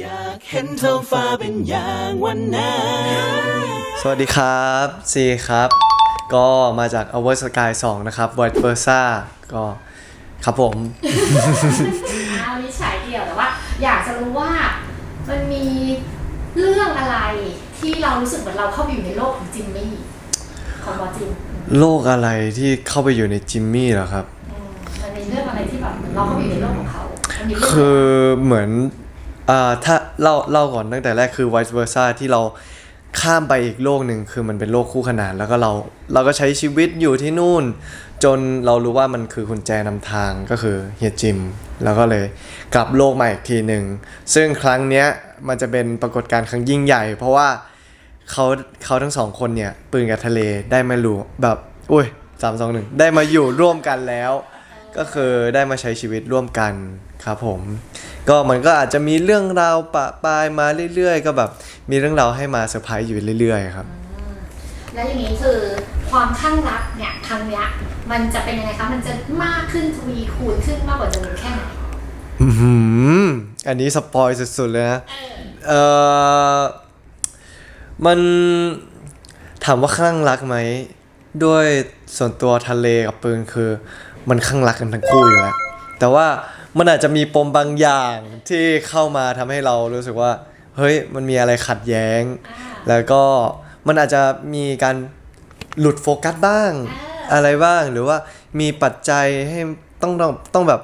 อยากเห็นท้องฟ้าเป็นอย่างวันนั้นสวัสดีครับซีครับ ก็มาจาก Our Sky 2 นะครับ Vice Versa ก็ครับผมเอานี้ฉายเดี่ยวแต่ว่า อยากจะรู้ว่ามันมีเรื่องอะไรที่เรารู้สึกเหมือนเราเข้าไปอยู่ในโลกของจิมมี่ของบอสจิมโลกอะไรที่เข้าไปอยู่ในจิมมี่เหรอครับ อืมมันมีเรื่องอะไรที่แบบเหมือนเราเข้าไปอยู่ในโลกของเขามันมีเรื่องคือเหมือน อ่าถ้าเล่าเล่าก่อนตั้งแต่แรกคือ vice versa ที่เราข้ามไปอีกโลกหนึ่งคือมันเป็นโลกคู่ขนาน แล้วก็เราเราก็ใช้ชีวิตอยู่ที่นู่น จนเรารู้ว่ามันคือกุญแจนำทางก็คือเฮียจิม แล้วก็เลยกลับโลกมาอีกทีหนึ่งซึ่งครั้งเนี้ยมันจะเป็นปรากฏการณ์ครั้งยิ่งใหญ่ เพราะว่าเขาเขาทั้งสองคนเนี่ยปืนกับทะเลได้มารู้แบบอุ้ยสามสองหนึ่งได้มาอยู่ร่วมกันแล้ว ก็คือได้มาใช้ชีวิตร่วมกันครับผม ก็มันก็อาจจะมีเรื่องราวปะปายมาเรื่อยๆ ก็แบบมีเรื่องราวให้มาเซอร์ไพรส์อยู่เรื่อยๆครับ แล้วอย่างนี้คือความข้างรักเนี่ยครั้งเนี้ยมันจะเป็นยังไงคะมันจะมากขึ้นทวีคูณขึ้นมากกว่าเดิมแค่ไหนอื้อหืออันนี้สปอยสุดๆเลยนะเออมันถามว่าคลั่งรักไหมด้วยส่วนตัวทะเลกับปืนคือ มันคลั่งรักกันทั้งคู่อยู่แล้วแต่ว่า มันอาจจะมีปมบางอย่างที่เข้ามาทำให้เรารู้สึกว่า เฮ้ยมันมีอะไรขัดแย้งอ่าแล้วก็มันอาจจะมีการหลุดโฟกัสบ้าง อ่า อะไรบ้างหรือว่ามีปัจจัยให้ต้องต้องต้องแบบ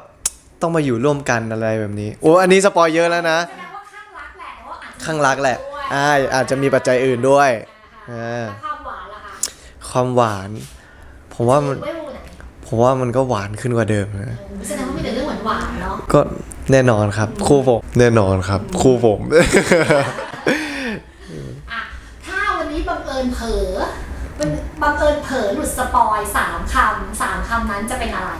ต้องมาอยู่ร่วมกันอะไรแบบนี้โอ้อันนี้สปอยเยอะแล้วนะ แสดงว่าข้างรักแหละแต่ว่าอาจจะข้างรักแหละด้วยอ่าอาจจะมีปัจจัยอื่นด้วย อ่าอ่าแล้วความหวานล่ะคะความหวาน ผมว่ามันเว้ยวูไหนผมว่ามันก็หวานขึ้นกว่าเดิมนะเออแสดงว่ามีแต่เรื่อง หวานๆเนาะก็แน่นอนครับ คู่ผมแน่นอนครับ คู่ผม อะถ้าวันนี้บังเอิญเผลอมันบังเอิญเผลอหลุดสปอยสามคำสามคำนั้นจะเป็นอะไร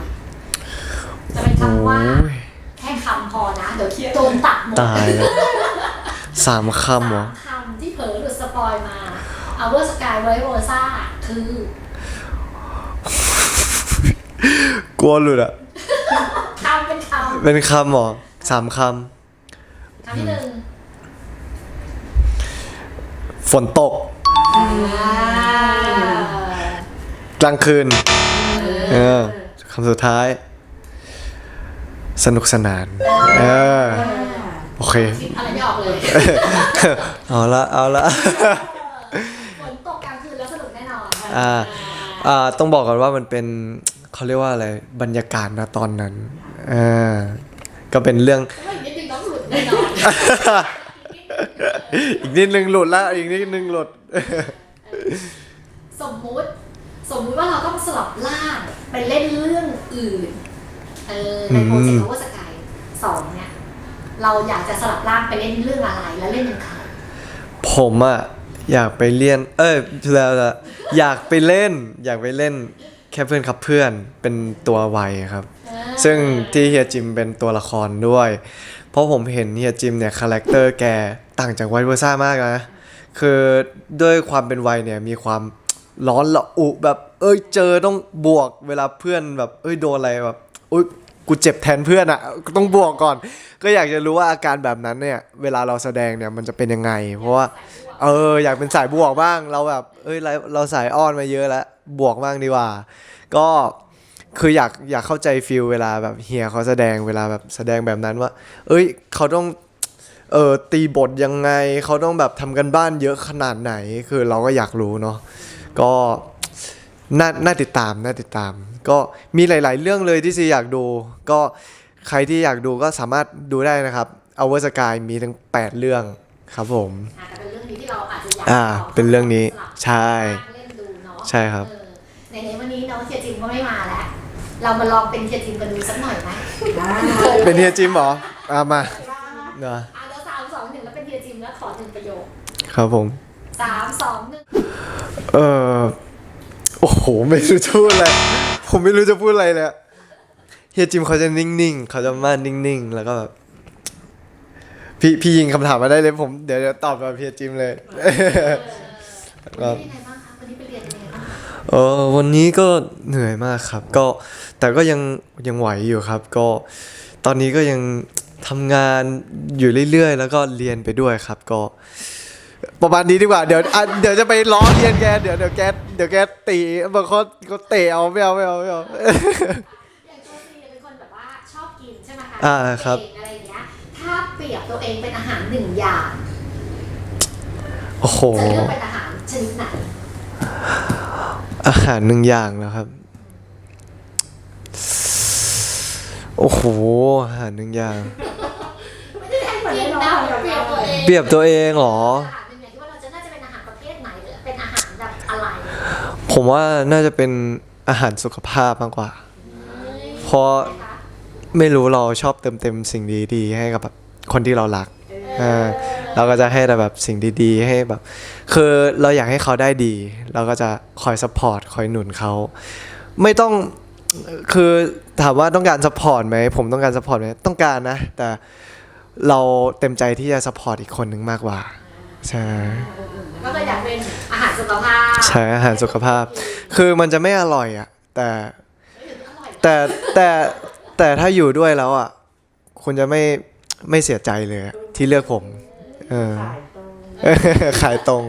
จะเป็นคำว่า โอ้ย แค่คำพอนะ เดี๋ยวโดนตัดหมดตายแล้วสามคำเหรอสามคำที่เผลอหลุดสปอยมาเอาเวอร์สกายไวโอซ่าคือ กลัวหลุดอะคำ เป็นคเป็นคำเหรอสามคำคำที่หนึ่งำ ฝนตกอ่ากลางคืน เออคำสุดท้าย สนุกสนาน เออ โอเค คิดอะไรไม่ออกเลยเอาละเอาละ ฝนตกกลางคืนแล้วสนุกแน่นอนอ่า อ่าต้องบอกก่อนว่ามันเป็น เขาเรียกว่าอะไรบรรยากาศนะตอนนั้นอ่าก็เป็นเรื่อง ไม่นิดนึงต้องหลุดแน่นอนอีกนิดนึงหลุดละอีกนิดนึงหลุด สมมุติ สมมุติว่าเราต้องสลับล่างไปเล่นเรื่องอื่นเออในโปรเจกต์ o อ e r Sky สองเนี่ยเราอยากจะสลับร่างไปเล่นเรื่องอะไรและเล่นเป็นใครผมอะอยากไปเรียน เอ้ยแล้วละอยากไปเล่น อยากไปเล่น แค่เพื่อนครับเพื่อนเป็นตัววัยครับ ซึ่งที่เฮียจิมเป็นตัวละครด้วย เพราะผมเห็นเฮียจิมเนี่ยคาแรคเตอร์แกต่างจากไวท์เวอร์ซ่ามากนะ คือด้วยความเป็นวัยเนี่ยมีความร้อนละอุแบบ เอ้ยเจอต้องบวกเวลาเพื่อนแบบ เอ้ยโดนอะไรแบบอุ้ยกูเจ็บแทนเพื่อนอะ่ะต้องบวกก่อน ก็อยากจะรู้ว่าอาการแบบนั้นเนี่ย เวลาเราแสดงเนี่ยมันจะเป็นยังไง เพราะว่า เอออยากเป็นสายบวกบ้างเราแบบเอ้ยเราเราสายอ้อนมาเยอะแล้วบวกบ้างดีกว่า ก็คืออยากอยากเข้าใจฟิลเวลาแบบเฮียเขาแสดงเวลาแบบแสดงแบบนั้นว่า เอ้ยเขาต้องเออตีบทยังไงเขาต้องแบบทำกันบ้านเยอะขนาดไหน คือเราก็อยากรู้เนาะก็น่าน่าติดตามน่าติดตาม ก็มีหลาย ๆ เรื่องเลยที่ซีอยากดู ก็ใครที่อยากดูก็สามารถดูได้นะครับ Our Sky มีทั้ง 8 เรื่อง ครับผมอะแต่เป็นเรื่องนี้ที่เราอาจจะอยากอ่าลเป็นเรื่องนี้สลับใช่ เล่นดูเนาะใช่ครับ เออในๆวันนี้น้องเทียจิมก็ไม่มาแล้ว เรามาลองเป็นเทียจิมกันดูสักหน่อยไหมเป็นเฮียจิมเหรออ่ามาเนอะอะเดี๋ยวสามสองหนึ่งแล้วเป็นเทียจิมแล้วขอหนึ่งประโยคครับผม สามสองหนึ่งเออโอ้โห ไม่รู้จะพูดอะไร ผมไม่รู้จะพูดอะไรเลยอะเฮียจิมเขาจะนิ่งๆ เขาจะมานิ่งๆ แล้วก็แบบ พี่พี่ยิงคำถามมาได้เลยผมเดี๋ยวจะตอบแบบเฮียจิมเลยวันนี้เป็นไงบ้างคะวันนี้ไปเรียนเป็นไงบ้างคะเออวันนี้ก็เหนื่อยมากครับก็แต่ก็ยังยังไหวอยู่ครับ ก็ตอนนี้ก็ยังทำงานอยู่เรื่อยๆ แล้วก็เรียนไปด้วยครับก็ ประมาณนี้ดีกว่าเดี๋ยวอะเดี๋ยวจะไปล้อเรียนแกเดี๋ยวเดี๋ยวแกเดี๋ยวแกตีบางคนก็เตะเอาไม่เอาไม่เอาไม่เอา อย่างตัวซีเป็นคนแบบว่าชอบกินใช่ไหมคะอ่าครับเองอ รียบตัวเองเป็นอาหารหนึ่งอย่าง โอ้โห จะเลือกเป็นอาหารชนิดไหน อาหารหนึ่งอย่างนะครับ โอ้โห อาหารหนึ่งอย่าง ไม่ได้ให้เหมือนเราเปรียบตัวเองเปรียบตัวเองเหรอ อาหารหนึ่งอย่างที่ว่าเราจะน่าจะเป็นอาหารประเภทไหนหรือเป็นอาหารแบบอะไรผมว่าน่าจะเป็นอาหารสุขภาพมากกว่า เพราะ นะคะไม่รู้เราชอบเติมเต็มสิ่งดีๆให้กับแบบ คนที่เรารักอ่าเราก็จะให้แต่แบบสิ่งดีๆ ให้แบบ คือเราอยากให้เขาได้ดี เราก็จะคอยซัพพอร์ตคอยหนุนเขาไม่ต้องคือถามว่าต้องการซัพพอร์ตไหมผมต้องการซัพพอร์ตไหมต้องการนะ แต่เราเต็มใจที่จะซัพพอร์ตอีกคนหนึ่งมากกว่าใช่ก็เลยอยากเป็นอาหารสุขภาพใช่อาหารสุขภาพ คือมันจะไม่อร่อยอะแต่อร่อยแต่แต่แต่ถ้าอยู่ด้วยแล้วอะคุณจะไม่ ไม่เสียใจเลยอะที่เลือกผม เออ ขายตรง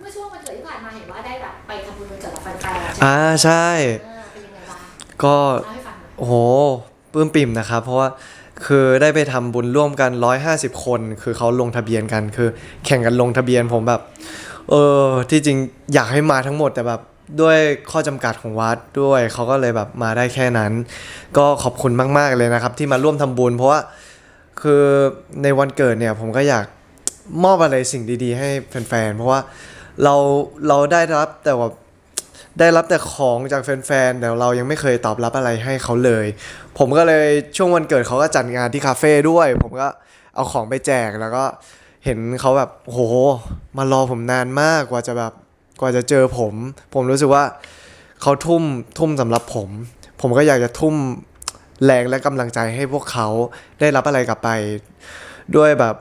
เมื่อช่วงวันเกิดที่ผ่านมาเห็นว่าได้แบบไปทำบุญวันเกิดกับแฟนๆใช่ไหมอ่าใช่เออเป็นยังไงบ้างก็เล่าให้ฟังหน่อยโอ้โหปลื้มปิ่มนะครับ เพราะว่าคือได้ไปทำบุญร่วมกัน 150 คน คือเขาลงทะเบียนกัน คือ แข่งกันลงทะเบียนผมแบบ เออ ที่จริงอยากให้มาทั้งหมดแต่แบบ ด้วยข้อจำกัดของวัดด้วยเขาก็เลยแบบมาได้แค่นั้น ก็ขอบคุณมาก ๆ เลยนะครับ ที่มาร่วมทำบุญ เพราะว่าคือในวันเกิดเนี่ยผมก็อยากมอบอะไรสิ่งดีๆ ให้แฟนๆ เพราะว่าเราเราได้รับแต่ว่าได้รับแต่ของจากแฟนๆแต่เรายังไม่เคยตอบรับอะไรให้เขาเลย ผมก็เลยช่วงวันเกิดเขาก็จัดงานที่คาเฟ่ด้วย ผมก็เอาของไปแจกแล้วก็เห็นเขาแบบโอ้โหมารอผมนานมากกว่าจะแบบ กว่าจะเจอผม ผมรู้สึกว่าเขาทุ่มทุ่มสำหรับผม ผมก็อยากจะทุ่มแรงและกำลังใจให้พวกเขาได้รับอะไรกลับไป ด้วยแบบ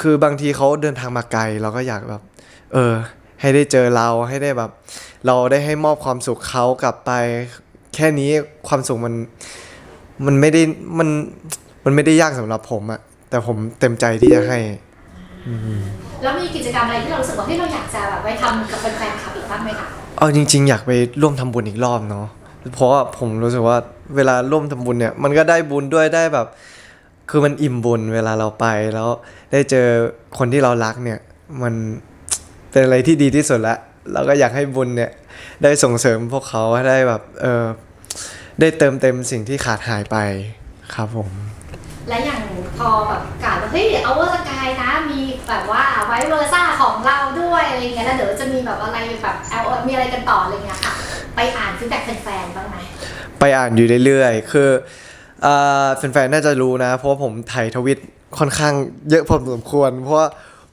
คือบางทีเขาเดินทางมาไกล เราก็อยากแบบ เออ ให้ได้เจอเราให้ได้แบบ เราได้ให้มอบความสุขเขากลับไป แค่นี้ความสุขมันมันไม่ได้มันมันไม่ได้ยากสำหรับผมอะแต่ผมเต็มใจที่จะให้ แล้วมีกิจกรรมอะไรที่เรารู้สึกว่าเฮ้ยเราอยากจะแบบไปทำกับแฟนๆคลับอีกบ้างไหมคะเอาจริง ๆ อยากไปร่วมทำบุญอีกรอบเนาะเพราะว่าผมรู้สึกว่าเวลาร่วมทำบุญเนี่ย มันก็ได้บุญด้วยได้แบบ คือมันอิ่มบุญเวลาเราไปแล้วได้เจอคนที่เรารักเนี่ย มันเป็นอะไรที่ดีที่สุดละเราก็อยากให้บุญเนี่ย ได้ส่งเสริมพวกเขาให้ได้แบบเออได้เติมเต็มสิ่งที่ขาดหายไปครับผม และอย่างพอแบบกล่าวว่าเฮ้ยเอาเวอร์สกายนะ มีแบบว่าไวเวอร์ซ่าของเราด้วยอะไรเงี้ยแล้วเดี๋ยวจะมีแบบอะไรแบบเอามีอะไรกันต่ออะไรเงี้ยค่ะ ไปอ่านฟีดแบ็กแฟนๆบ้างไหมไปอ่านอยู่เรื่อยๆ คือแฟนๆ น่าจะรู้นะ เพราะว่าผมถ่ายทวิตค่อนข้างเยอะพอสมควร เพราะว่า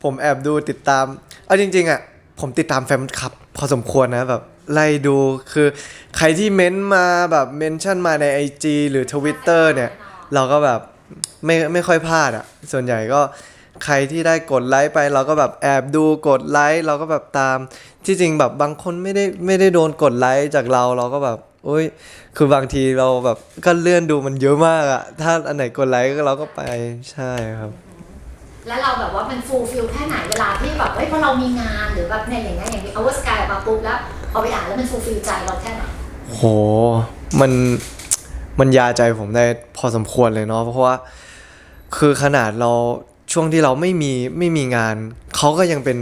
ผมแอบดูติดตาม เอาจริงๆอะ ผมติดตามแฟนคลับ พอสมควรนะแบบไล่ดูคือใครที่เม้นต์มาแบบเมนชั่นมาใน IG หรือ Twitter เนี่ย เราก็แบบ ไม่ไม่ค่อยพลาดอะส่วนใหญ่ก็ใครที่ได้กดไลค์ไปเราก็แบบแอบดูกดไลค์เราก็แบบตาม ที่จริงแบบบางคนไม่ได้ไม่ได้โดนกดไลค์จากเราเราก็แบบโอ้ยคือบางทีเราแบบก็เลื่อนดูมันเยอะมากอะถ้าอันไหนกดไลค์ก็เราก็ไปใช่ครับ แล้วเราแบบว่ามันฟูลฟิลแค่ไหนเวลาที่แบบเฮ้ยพอเรามีงานหรือแบบในอย่างเงี้ยอย่างที่เอาเวอร์สกายมาปุ๊บแล้วพอไปอ่านแล้วมันฟูลฟิลใจเราแค่ไหนโหมันมันยาใจผมได้พอสมควรเลยเนาะเพราะว่า คือขนาดเราช่วงที่เราไม่มีไม่มีงาน เขาก็ยังเป็น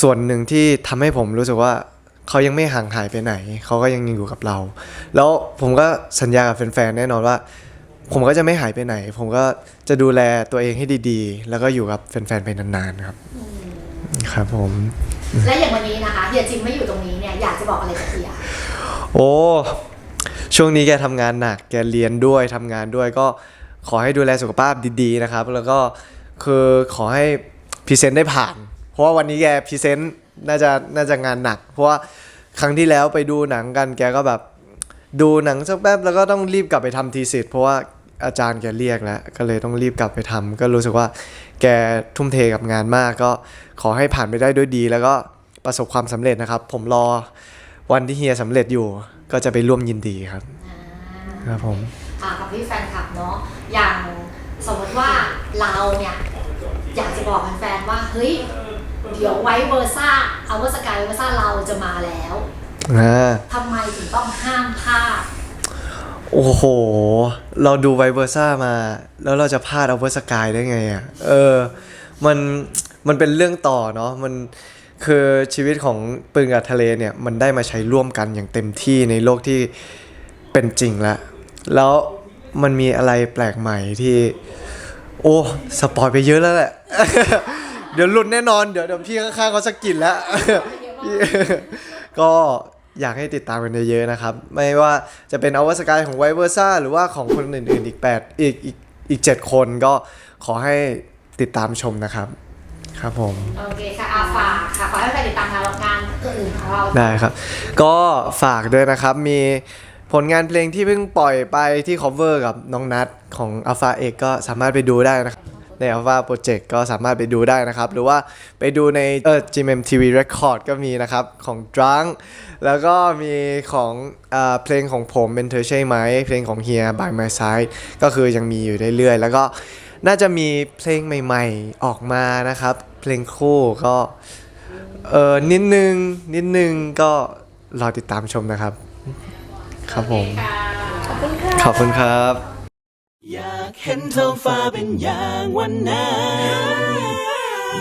ส่วนหนึ่งที่ทำให้ผมรู้สึกว่าเขายังไม่ห่างหายไปไหน เขาก็ยังอยู่กับเรา แล้วผมก็สัญญากับแฟนๆแน่นอนว่า ผมก็จะไม่หายไปไหน ผมก็จะดูแลตัวเองให้ดีๆ แล้วก็อยู่กับแฟนๆไปนานๆครับครับผม และอย่างวันนี้นะคะเฮียจิมไม่อยู่ตรงนี้เนี่ยอยากจะบอกอะไรกับเฮียโอ้ช่วงนี้แกทำงานหนัก แกเรียนด้วยทำงานด้วยก็ ขอให้ดูแลสุขภาพดีๆนะครับ แล้วก็คือขอให้พรีเซนต์ได้ผ่าน เพราะว่าวันนี้แกพรีเซนต์น่าจะน่าจะงานหนัก เพราะว่าครั้งที่แล้วไปดูหนังกันแกก็แบบดูหนังสักแป๊บแล้วก็ต้องรีบกลับไปทำทีสิทธ์เพราะว่าอาจารย์แกเรียกแล้วก็เลยต้องรีบกลับไปทำก็รู้สึกว่าแกทุ่มเทกับงานมาก ก็ขอให้ผ่านไปได้ด้วยดี แล้วก็ประสบความสำเร็จนะครับ ผมรอวันที่เฮียสำเร็จอยู่ ก็จะไปร่วมยินดีครับครับผมอ่า กับพี่แฟนคลับเนาะอย่างสมมติว่าเราเนี่ยอยากจะบอกแฟนๆว่าเฮ้ยเดี๋ยวไว้เวอร์ซ่าเอาเวอร์สกายเวอร์ซ่าเราจะมาแล้วอ่าทำไมถึงต้องห้ามพลาดโอ้โห เราดูไวเวอร์ซ่ามา แล้วเราจะพลาดเอาเวอร์สกายได้ไงอะ เออ มัน มันเป็นเรื่องต่อเนาะ มันคือชีวิตของปืนกับทะเลเนี่ย มันได้มาใช้ร่วมกันอย่างเต็มที่ในโลกที่เป็นจริงแล้ว แล้วมันมีอะไรแปลกใหม่ที่ โอ้สปอยไปเยอะแล้วแหละ เดี๋ยวหลุดแน่นอนเดี๋ยวเดี๋ยวพี่ข้างๆเขาสะกิดแล้ว ก็อยากให้ติดตามกันเยอะๆนะครับ ไม่ว่าจะเป็นอวสกายของไวเวอร์ซ่าหรือว่าของคนอื่นๆอีก8อีกอีกอีก 7 คนก็ขอให้ติดตามชมนะครับ ครับผม โอเคค่ะอาฝากค่ะขอให้แฟนติดตามงานงานอื่นๆของเรา ได้ครับ ก็ฝากด้วยนะครับมี ผลงานเพลงที่เพิ่งปล่อยไปที่ cover กับน้องนัทของ Alpha เอกก็สามารถไปดูได้นะครับ ใน Alpha Project ก็สามารถไปดูได้นะครับ หรือว่าไปดูในเออ GMMTV Record ก็มีนะครับ ของ Drunk แล้วก็มีของเอาเพลงของผมเป็นเธอใช่ไหม เพลงของเฮีย by my side ก็คือยังมีอยู่เรื่อยๆ แล้วก็น่าจะมีเพลงใหม่ๆออกมานะครับ เพลงคู่ก็เออนิดนึงนิดนึงก็รอติดตามชมนะครับ ครับผม ขอบคุณค่ะ ขอบคุณครับ อยากเห็นท้องฟ้าเป็นอย่างวันนั้น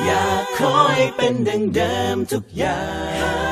อยากคอยเป็นดังเดิมทุกอย่าง